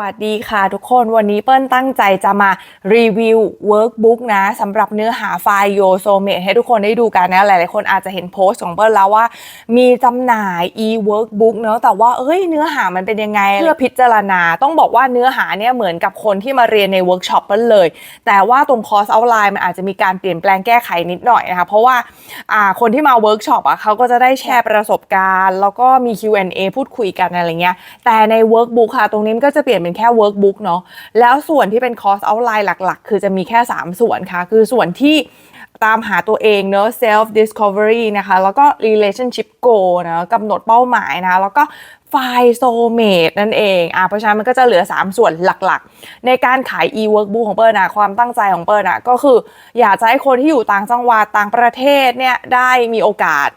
วัสดีค่ะทุกคนวันนี้เปิ้ลตั้งใจจะมารีวิวเวิร์กบุ๊กนะสำหรับเนื้อหาไฟล์โยโซเมทให้ทุกคนได้ดูกันนะ หลายๆคนอาจจะเห็นโพสต์ของเปิ้ลแล้วว่า มีจำหน่าย e-workbook เนอะแต่ว่าเอ้ยเนื้อหามันเป็นยังไงเพื่อพิจารณา ต้องบอกว่าเนื้อหาเนี่ยเหมือนกับคนที่มาเรียนในเวิร์กช็อปเปิ้ลเลย แต่ว่าตรงคอร์สเอาไลน์มันอาจจะมีการเปลี่ยนแปลงแก้ไขนิดหน่อยนะคะเพราะว่าอ่าคนที่มาเวิร์กช็อปอะเขาก็จะได้แชร์ประสบการณ์ แล้วก็มี Q&A พูดคุยกันอะไรเงี้ยแต่ในเวิร์กบุ๊กค่ะตรงนี้มันก็จะเปลี่ยนเป็นแค่ workbook เนาะแล้วส่วนที่เป็น course outline หลักๆ คือจะมีแค่ 3 ส่วนค่ะ คือส่วนที่ตามหาตัวเองเนาะ self discovery นะคะ แล้วก็ relationship goal นะกำหนดเป้าหมายนะ แล้วก็ find soulmate นั่นเองอะเพราะฉะนั้นมันก็จะเหลือ 3 ส่วนหลักๆ ในการขาย e-workbook ของเปิร์นะความตั้งใจของเปิร์นะก็คือ อยากจะให้คนที่อยู่ต่างจังหวัดต่างประเทศเนี่ยได้มีโอกาส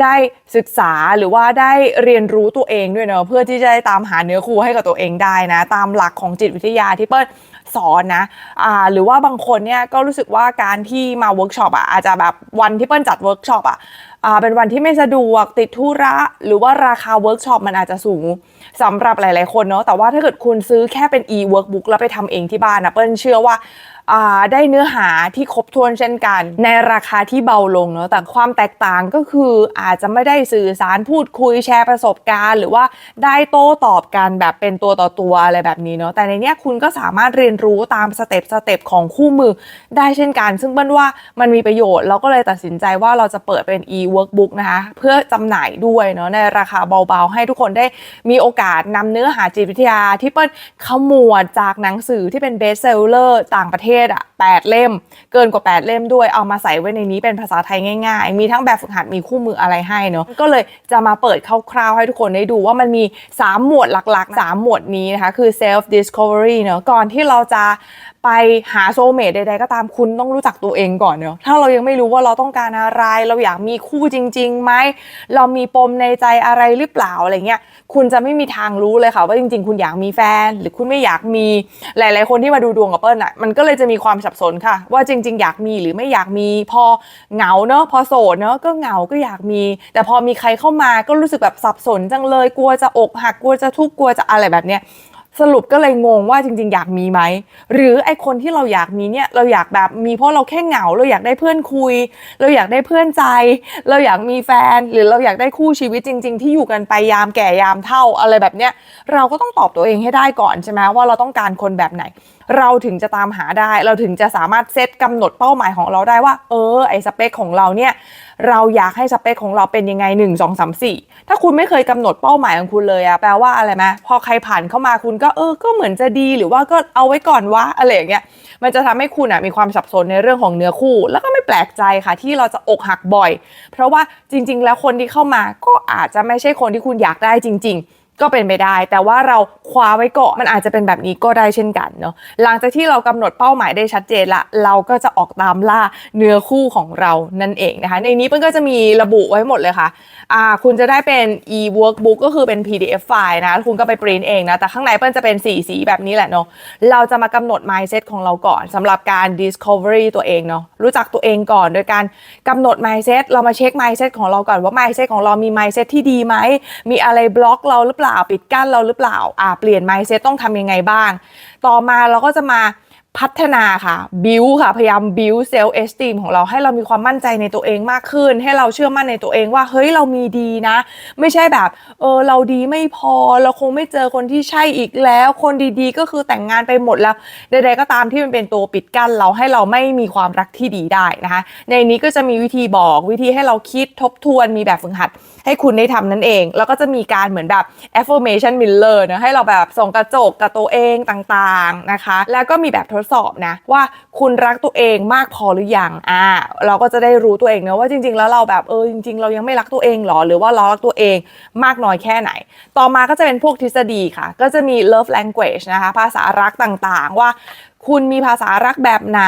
ได้ศึกษาหรือว่าได้เรียนรู้ตัวเองด้วยเนอะเพื่อที่จะได้ตามหาเนื้อคู่ให้กับตัวเองได้นะ ตามหลักของจิตวิทยาที่เปิ้ลสอนนะอ่าหรือว่าบางคนเนี่ยก็รู้สึกว่าการที่มาเวิร์กช็อปอะอาจจะแบบวันที่เปิ้ลจัดเวิร์กช็อปอะอ่าเป็นวันที่ไม่สะดวกติดธุระ หรือว่าราคาเวิร์กช็อปมันอาจจะสูงสำหรับหลาย ๆ คนเนาะแต่ว่าถ้าเกิดคุณซื้อแค่เป็น e workbook แล้วไปทำเองที่บ้านนะเปิ้ลเชื่อว่า ได้เนื้อหาที่ครบถ้วนเช่นกัน ในราคาที่เบาลงเนาะแต่ความแตกต่างก็คืออาจจะไม่ได้สื่อสารพูดคุยแชร์ประสบการณ์ หรือว่าได้โต้ตอบกันแบบเป็นตัวต่อตัวอะไรแบบนี้เนาะแต่ในเนี้ยคุณก็สามารถเรียนรู้ตามสเต็ปสเต็ปของคู่มือได้เช่นกัน ซึ่งเปิ้ลว่ามันมีประโยชน์เราก็เลยตัดสินใจว่าเราจะเปิดเป็น e workbook นะคะเพื่อจำหน่ายด้วยเนาะในราคาเบาๆ ให้ทุกคนได้มีโอกาสนำเนื้อหาจิตวิทยาที่เปิ้ลขมวดจากหนังสือที่เป็นเบสเซลเลอร์ต่างประเทศอะ8เล่ม เกินกว่า 8 เล่มด้วยเอามาใส่ไว้ในนี้เป็นภาษาไทยง่ายๆ มีทั้งแบบฝึกหัดมีคู่มืออะไรให้เนาะก็เลยจะมาเปิดคร่าวๆ ให้ทุกคนได้ดูว่ามันมี 3 หมวดหลักๆ 3 หมวดนี้นะคะคือ self discovery เนาะก่อนที่เราจะ ไปหาโซเมตใดๆก็ตามคุณต้องรู้จักตัวเองก่อนเนาะถ้าเรายังไม่รู้ว่าเราต้องการอะไร เราอยากมีคู่จริงๆไหมเรามีปมในใจอะไรหรือเปล่าอะไรเงี้ยคุณจะไม่มีทางรู้เลยค่ะว่าจริงๆ คุณอยากมีแฟน หรือคุณไม่อยากมีหลายๆ คนที่มาดูดวงกับเปิ้ลอะมันก็เลยจะมีความสับสนค่ะ ว่าจริง ๆ อยากมีหรือไม่อยากมีพอเหงาเนาะพอโสดเนาะก็เหงาก็อยากมี แต่พอมีใครเข้ามาก็รู้สึกแบบสับสนจังเลยกลัวจะอกหักกลัวจะทุกข์กลัวจะอะไรแบบเนี้ย สรุปก็เลยงงว่าจริง ๆ อยากมีไหม หรือไอคนที่เราอยากมีเนี่ยเราอยากแบบมีเพราะเราแค่เหงา เราอยากได้เพื่อนคุย เราอยากได้เพื่อนใจ เราอยากมีแฟน หรือเราอยากได้คู่ชีวิตจริง ๆ ที่อยู่กันไปยามแก่ยามเท่าอะไรแบบเนี้ยเราก็ต้องตอบตัวเองให้ได้ก่อนใช่ไหมว่าเราต้องการคนแบบไหน เราถึงจะตามหาได้ เราถึงจะสามารถเซตกำหนดเป้าหมายของเราได้ว่า เออไอสเปคของเราเนี่ยเราอยากให้สเปคของเราเป็นยังไง 1 2 3 4 ถ้าคุณไม่เคยกำหนดเป้าหมายของคุณเลยอะแปลว่าอะไรไหมพอใครผ่านเข้ามาคุณก็เออก็เหมือนจะดีหรือว่าก็เอาไว้ก่อนวะอะไรอย่างเงี้ยมันจะทำให้คุณอะมีความสับสนในเรื่องของเนื้อคู่ แล้วก็ไม่แปลกใจค่ะที่เราจะอกหักบ่อย เพราะว่าจริง ๆ แล้วคนที่เข้ามาก็อาจจะไม่ใช่คนที่คุณอยากได้จริง ๆ ก็เป็นไปได้ แต่ว่าเราคว้าไว้ก่อนมันอาจจะเป็นแบบนี้ก็ได้เช่นกันเนาะหลังจากที่เรากำหนดเป้าหมายได้ชัดเจนละ เราก็จะออกตามล่าเนื้อคู่ของเรานั่นเองนะคะในนี้มันก็จะมีระบุไว้หมดเลยค่ะอ่าคุณจะได้เป็น e workbook ก็คือเป็น pdf ไฟล์นะคุณก็ไปปริ้นเองนะแต่ข้างในเปิ้ลจะเป็นสีสีแบบนี้แหละเนาะเราจะมากำหนด mindset ของเราก่อนสำหรับการ discovery ตัวเองเนาะรู้จักตัวเองก่อน โดยการกำหนด mindset เรามาเช็ค mindset ของเราก่อนว่า mindset ของเรามี mindset ที่ดีไหมมีอะไรบล็อกเราหรือเปล่าปิดกั้นเราหรือเปล่า อ่า เปลี่ยนไมเซตต้องทำยังไงบ้าง ต่อมาเราก็จะมา พัฒนาค่ะบิวค่ะพยายามบิวเซลล์เอสติมของเราให้เรามีความมั่นใจในตัวเองมากขึ้น ให้เราเชื่อมั่นในตัวเองว่าเฮ้ยเรามีดีนะ ไม่ใช่แบบเออเราดีไม่พอเราคงไม่เจอคนที่ใช่อีกแล้ว คนดีๆ ก็คือแต่งงานไปหมดแล้วใดๆก็ตามที่มันเป็นตัวปิดกั้นเราให้เราไม่มีความรักที่ดีได้นะคะ ในนี้ก็จะมีวิธีบอกวิธีให้เราคิดทบทวนมีแบบฝึกหัด ให้คุณได้ทำนั่นเอง แล้วก็จะมีการเหมือนแบบ affirmation mirror นะให้เราแบบส่องกระจกกับตัวเองต่างๆนะคะ แล้วก็มีแบบทดสอบนะว่าคุณรักตัวเองมากพอหรือยังอ่าเราก็จะได้รู้ตัวเองนะว่าจริง ๆ แล้วเราแบบเออจริง ๆ เรายังไม่รักตัวเองหรอหรือว่าเรารักตัวเองมากน้อยแค่ไหน ต่อมาก็จะเป็นพวกทฤษฎีค่ะ ก็จะมี love language นะคะภาษารักต่างๆ ว่า คุณมีภาษารักแบบไหน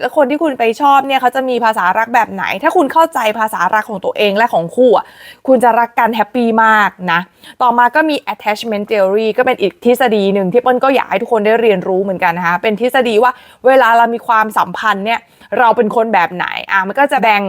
แล้วคนที่คุณไปชอบเนี่ยเขาจะมีภาษารักแบบไหน ถ้าคุณเข้าใจภาษารักของตัวเองและของคู่อะคุณจะรักกันแฮปปี้มากนะ ต่อมาก็มี attachment theory ก็เป็นอีกทฤษฎีหนึ่งที่เปิ้ลก็อยากให้ทุกคนได้เรียนรู้เหมือนกันนะคะเป็นทฤษฎีว่าเวลาเรามีความสัมพันธ์เนี่ยเราเป็นคนแบบไหนอะมันก็จะแบ่ง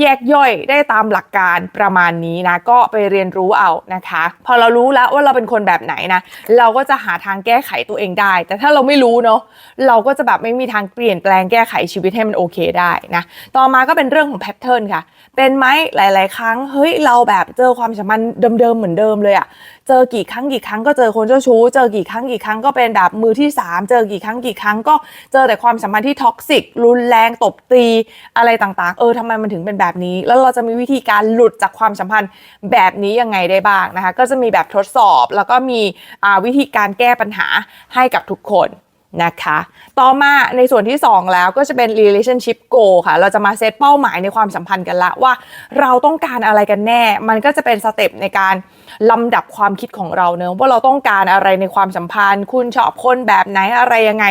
แยกย่อยได้ตามหลักการประมาณนี้นะ ก็ไปเรียนรู้เอานะคะ พอเรารู้แล้วว่าเราเป็นคนแบบไหนนะ เราก็จะหาทางแก้ไขตัวเองได้ แต่ถ้าเราไม่รู้เนาะเราก็จะแบบไม่มีทางเปลี่ยนแปลงแก้ไขชีวิตให้มันโอเคได้นะต่อมาก็เป็นเรื่องของแพทเทิร์นค่ะ เป็นไหมหลาย ๆ ครั้งเฮ้ยเราแบบเจอความสัมพันธ์เดิม ๆ เหมือนเดิมเลยอะเจอกี่ครั้งกี่ครั้งก็เจอคนเจ้าชู้ เจอกี่ครั้งกี่ครั้งก็เป็นแบบมือที่สามเจอกี่ครั้งกี่ครั้งก็เจอแต่ความสัมพันธ์ที่ท็อกซิกรุนแรงตบตีอะไรต่าง ๆ เออทำไมมันถึงเป็นแบบนี้ แล้วเราจะมีวิธีการหลุดจากความสัมพันธ์แบบนี้ยังไงได้บ้างนะคะ ก็จะมีแบบทดสอบแล้วก็มีวิธีการแก้ปัญหาให้กับทุกคนนะคะ ต่อมาในส่วนที่ 2 แล้วก็จะเป็น relationship goal ค่ะ เราจะมาเซตเป้าหมายในความสัมพันธ์กันละว่าเราต้องการอะไรกันแน่ มันก็จะเป็นสเต็ปในการลำดับความคิดของเราเนอะว่าเราต้องการอะไรในความสัมพันธ์ คุณชอบคนแบบไหนอะไรยังไง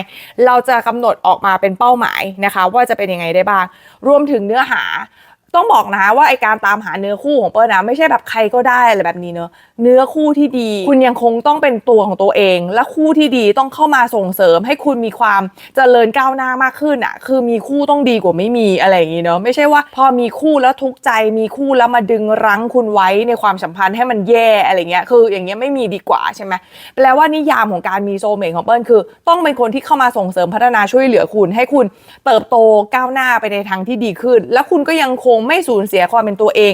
เราจะกำหนดออกมาเป็นเป้าหมายนะคะ ว่าจะเป็นยังไงได้บ้าง รวมถึงเนื้อหา ต้องบอกนะว่าไอการตามหาเนื้อคู่ของเปิ้ลนะไม่ใช่แบบใครก็ได้อะไรแบบนี้เนอะเนื้อคู่ที่ดี คุณยังคงต้องเป็นตัวของตัวเอง และคู่ที่ดีต้องเข้ามาส่งเสริม ให้คุณมีความเจริญก้าวหน้ามากขึ้นอะ คือมีคู่ต้องดีกว่าไม่มีอะไรอย่างนี้เนอะไม่ใช่ว่า พอมีคู่แล้วทุกใจมีคู่แล้วมาดึงรั้งคุณไว้ในความสัมพันธ์ให้มันแย่อะไรเงี้ยคืออย่างเงี้ยไม่มีดีกว่าใช่ไหมแปลว่านิยามของการมีโซเมทของเปิ้ลคือ ต้องเป็นคนที่เข้ามาส่งเสริมพัฒนาช่วยเหลือคุณ ให้คุณเติบโตก้าวหน้าไปในทางที่ดีขึ้น แล้วคุณก็ยังคงไม่สูญเสียความเป็นตัวเอง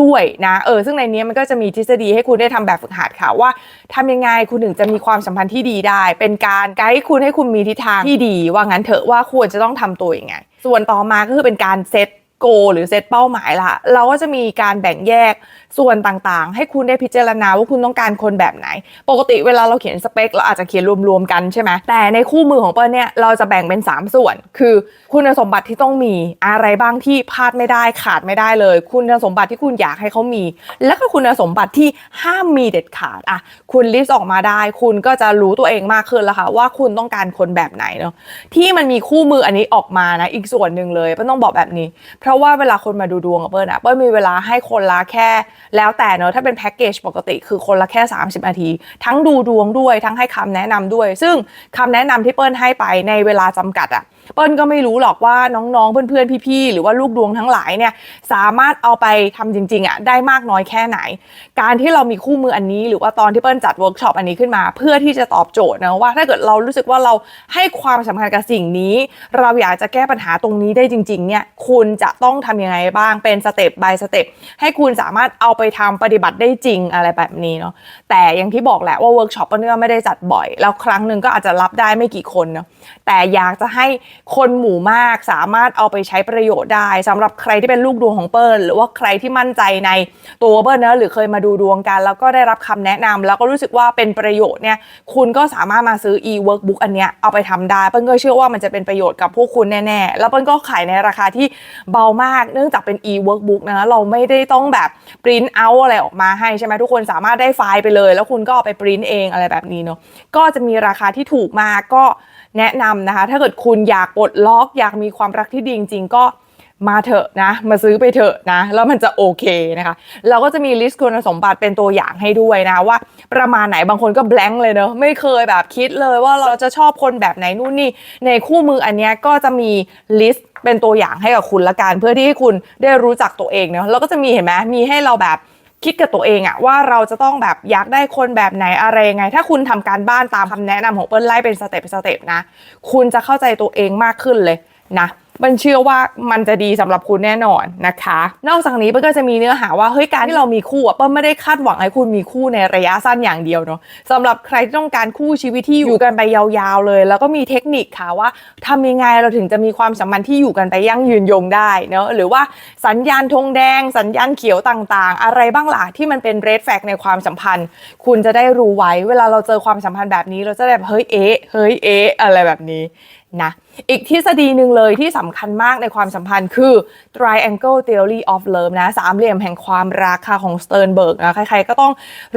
ด้วยนะเออซึ่งในนี้มันก็จะมีทฤษฎีให้คุณได้ทำแบบฝึกหัดค่ะว่าทำยังไงคุณถึงจะมีความสัมพันธ์ที่ดีได้ เป็นการไกด์คุณให้คุณมีทิศทางที่ดี ว่างั้นเถอะว่าควรจะต้องทำตัวยังไง ส่วนต่อมาก็คือเป็นการเซต โกหรือเซตเป้าหมายละเราก็จะมีการแบ่งแยกส่วนต่างๆ ให้คุณได้พิจารณาว่าคุณต้องการคนแบบไหน ปกติเวลาเราเขียนสเปคเราอาจจะเขียนรวมๆกันใช่ไหมแต่ในคู่มือของเปิ้ลเนี่ยเราจะแบ่งเป็น 3 ส่วน คือคุณสมบัติที่ต้องมีอะไรบ้างที่พลาดไม่ได้ขาดไม่ได้เลย คุณสมบัติที่คุณอยากให้เขามี แล้วก็คุณสมบัติที่ห้ามมีเด็ดขาดอะคุณลิสต์ออกมาได้ คุณก็จะรู้ตัวเองมากขึ้นแล้วค่ะว่าคุณต้องการคนแบบไหนเนาะที่มันมีคู่มืออันนี้ออกมานะอีกส่วนหนึ่งเลยเปิ้ลต้องบอกแบบนี้ราะว่าเวลาคนมาดูดวงกับเปิ้ลอะเปิ้ลมีเวลาให้คนละแค่ แล้วแต่เนอะถ้าเป็นแพ็กเกจปกติคือคนละแค่ 30 นาที ทั้งดูดวงด้วยทั้งให้คำแนะนำด้วย ซึ่งคำแนะนำที่เปิ้ลให้ไปในเวลาจำกัดอะ เปิ้ลก็ไม่รู้หรอกว่าน้องๆ เพื่อนๆ พี่ๆ หรือว่าลูกดวงทั้งหลายเนี่ยสามารถเอาไปทำจริงๆอะได้มากน้อยแค่ไหน การที่เรามีคู่มืออันนี้ หรือว่าตอนที่เปิ้ลจัดเวิร์กช็อปอันนี้ขึ้นมา เพื่อที่จะตอบโจทย์นะว่า ถ้าเกิดเรารู้สึกว่าเราให้ความสำคัญกับสิ่งนี้ เราอยากจะแก้ปัญหาตรงนี้ได้จริงๆเนี่ยคุณจะต้องทำยังไงบ้างเป็นสเต็ป by สเต็ปให้คุณสามารถเอาไปทำปฏิบัติได้จริงอะไรแบบนี้เนาะแต่อย่างที่บอกแหละว่าเวิร์กช็อปเปิ้ลก็ไม่ได้จัดบ่อย แล้วครั้งหนึ่งก็อาจจะรับได้ไม่กี่คนเนาะแต่อยากจะให้คนหมู่มากสามารถเอาไปใช้ประโยชน์ได้สำหรับใครที่เป็นลูกดวงของเปิ้ลหรือว่าใครที่มั่นใจในตัวเปิ้ลเนะหรือเคยมาดูดวงกัน แล้วก็ได้รับคำแนะนำแล้วก็รู้สึกว่าเป็นประโยชน์เนี่ยคุณก็สามารถมาซื้อ e-workbook อันเนี้ยเอาไปทำได้ เปิ้ลก็เชื่อว่ามันจะเป็นประโยชน์กับพวกคุณแน่ๆ แล้วเปิ้ลก็ขายในราคาที่เบามาก เนื่องจากเป็น e-workbook นะเราไม่ได้ต้องแบบปริ้นเอาอะไรออกมาให้ใช่ไหมทุกคนสามารถได้ไฟล์ไปเลย แล้วคุณก็เอาไปปริ้นเองอะไรแบบนี้เนาะก็จะมีราคาที่ถูกมากก็แนะนำนะคะ ถ้าเกิดคุณอยากปลดล็อกอยากมีความรักที่ดีจริงๆก็มาเถอะนะ มาซื้อไปเถอะนะ แล้วมันจะโอเคนะคะ เราก็จะมีลิสต์คุณสมบัติเป็นตัวอย่างให้ด้วยนะ ว่าประมาณไหนบางคนก็แบงค์เลยเนอะไม่เคยแบบคิดเลยว่าเราจะชอบคนแบบไหนนู่นนี่ ในคู่มืออันนี้ก็จะมีลิสต์เป็นตัวอย่างให้กับคุณละกันเพื่อที่ให้คุณได้รู้จักตัวเองเนอะแล้วก็จะมีเห็นไหมมีให้เราแบบ คิดกับตัวเองอะว่าเราจะต้องแบบอยากได้คนแบบไหนอะไรยังไง ถ้าคุณทำการบ้านตามคำแนะนำของเปิ้ลไล่เป็นสเต็ปสเต็ปนะ คุณจะเข้าใจตัวเองมากขึ้นเลยนะ มันเชื่อว่ามันจะดีสำหรับคุณแน่นอนนะคะ นอกจากนี้เปิ้ลก็จะมีเนื้อหาว่าเฮ้ยการที่เรามีคู่อะเปิ้ลไม่ได้คาดหวังให้คุณมีคู่ในระยะสั้นอย่างเดียวเนาะสำหรับใครที่ต้องการคู่ชีวิตที่อยู่กันไปยาวๆเลย แล้วก็มีเทคนิคค่ะว่าทำยังไงเราถึงจะมีความสัมพันธ์ที่อยู่กันไปยั่งยืนยงได้เนาะหรือว่าสัญญาณธงแดง สัญญาณเขียวต่างๆ อะไรบ้างล่ะที่มันเป็นเรดแฟกในความสัมพันธ์ คุณจะได้รู้ไว้เวลาเราเจอความสัมพันธ์แบบนี้เราจะแบบเฮ้ยเอ๊ะเฮ้ยเอ๊ะอะไรแบบนี้นะ อีกทฤษฎีหนึ่งเลยที่สำคัญมากในความสัมพันธ์คือ triangle theory of love นะสามเหลี่ยมแห่งความรักค่ะของสเติร์นเบิร์กนะใครๆก็ต้อง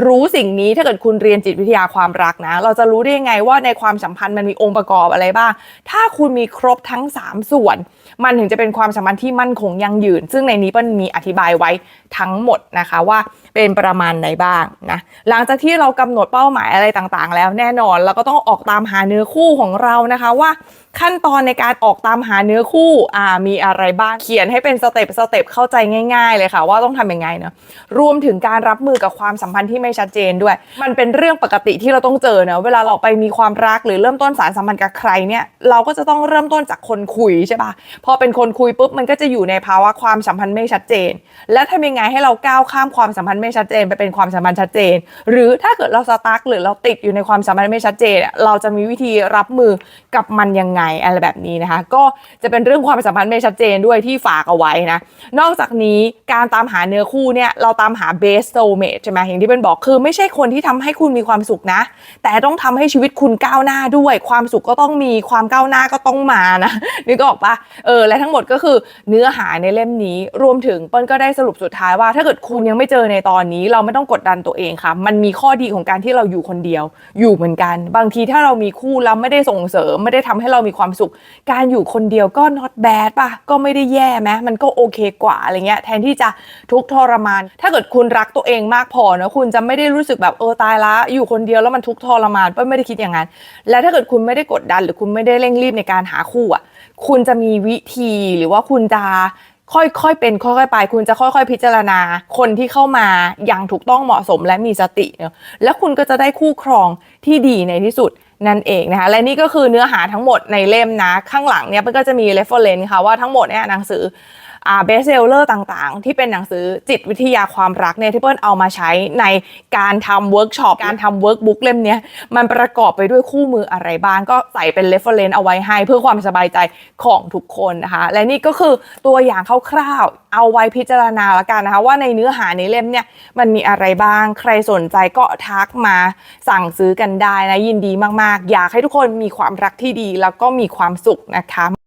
รู้สิ่งนี้ถ้าเกิดคุณเรียนจิตวิทยาความรักนะ เราจะรู้ได้ยังไงว่าในความสัมพันธ์มันมีองค์ประกอบอะไรบ้าง ถ้าคุณมีครบทั้ง 3 ส่วน มันถึงจะเป็นความสัมพันธ์ที่มั่นคงยั่งยืน ซึ่งในนี้เปิ้ลมีอธิบายไว้ทั้งหมดนะคะว่าเป็นประมาณไหนบ้างนะหลังจากที่เรากำหนดเป้าหมายอะไรต่างๆ แล้วแน่นอนเราก็ต้องออกตามหาเนื้อคู่ของเรานะคะว่าขั้นตอนในการออกตามหาเนื้อคู่อ่ามีอะไรบ้างเขียนให้เป็นสเต็ปสเต็ปเข้าใจง่าย ๆ เลยค่ะ ว่าต้องทำยังไงเนาะรวมถึงการรับมือกับความสัมพันธ์ที่ไม่ชัดเจนด้วย มันเป็นเรื่องปกติที่เราต้องเจอเนอะเวลาเราไปมีความรักหรือเริ่มต้นสารสัมพันธ์กับใครเนี่ยเราก็จะต้องเริ่มต้นจากคนคุยใช่ปะพอเป็นคนคุยปุ๊บมันก็จะอยู่ในภาวะความสัมพันธ์ไม่ชัดเจน และทำยังไงให้เราก้าวข้ามความสัมพันธ์ไม่ชัดเจน ไปเป็นความสัมพันธ์ชัดเจน หรือถ้าเกิดเราสตั๊กหรือเราติดอยู่ในความสัมพันธ์ไม่ชัดเจน เราจะมีวิธีรับมือกับมันยังไงอะไรแบบนี้นะคะ ก็จะเป็นเรื่องความสัมพันธ์ไม่ชัดเจนด้วยที่ฝากเอาไว้นะ นอกจากนี้การตามหาเนื้อคู่เนี่ยเราตามหา best soulmate ใช่ไหมอย่างที่เป็นบอกคือไม่ใช่คนที่ทำให้คุณมีความสุขนะ แต่ต้องทำให้ชีวิตคุณก้าวหน้าด้วย ความสุขก็ต้องมีความก้าวหน้าก็ต้องมานะนึกออกปะเออและทั้งหมดก็คือเนื้อหาในเล่มนี้รวมถึงเปิ้ลก็ได้สรุปสุดท้ายว่า ถ้าเกิดคุณยังไม่เจอในตอนนี้ เราไม่ต้องกดดันตัวเองค่ะ มันมีข้อดีของการที่เราอยู่คนเดียว อยู่เหมือนกัน บางทีถ้าเรามีคู่แล้วไม่ได้ส่งเสริมไม่ได้ทำให้เรามีความสุข การอยู่คนเดียวก็ not bad ป่ะ ก็ไม่ได้แย่ไหมมันก็โอเคกว่าอะไรเงี้ยแทนที่จะทุกข์ทรมาน ถ้าเกิดคุณรักตัวเองมากพอนะคุณจะไม่ได้รู้สึกแบบเออตายละ อยู่คนเดียวแล้วมันทุกข์ทรมานเปิ้ลไม่ได้คิดอย่างนั้น และถ้าเกิดคุณไม่ได้กดดัน หรือคุณไม่ได้เร่งรีบในการหาคู่อะคุณจะมีวิธีหรือว่าคุณจะ ค่อยๆเป็นค่อยๆไป คุณจะค่อยๆ พิจารณาคนที่เข้ามาอย่างถูกต้องเหมาะสมและมีสติเนาะแล้วคุณก็จะได้คู่ครองที่ดีในที่สุดนั่นเองนะคะและนี่ก็คือเนื้อหาทั้งหมดในเล่มนะ ข้างหลังเนี่ยมันก็จะมี reference ค่ะว่าทั้งหมดเนี่ยหนังสือ อ่าเบสเซลเลอร์ต่างๆ ที่เป็นหนังสือจิตวิทยาความรักเนี่ยที่เปิ้ลเอามาใช้ในการทำเวิร์กช็อปการทำเวิร์กบุ๊กเล่มเนี้ยมันประกอบไปด้วยคู่มืออะไรบ้างก็ใส่เป็น reference เอาไว้ให้ เพื่อความสบายใจของทุกคนนะคะและนี่ก็คือตัวอย่างคร่าวๆเอาไว้พิจารณาละกันนะคะว่าในเนื้อหาในเล่มเนี่ยมันมีอะไรบ้างใครสนใจก็ทักมาสั่งซื้อกันได้นะยินดีมากๆ อยากให้ทุกคนมีความรักที่ดีแล้วก็มีความสุขนะคะ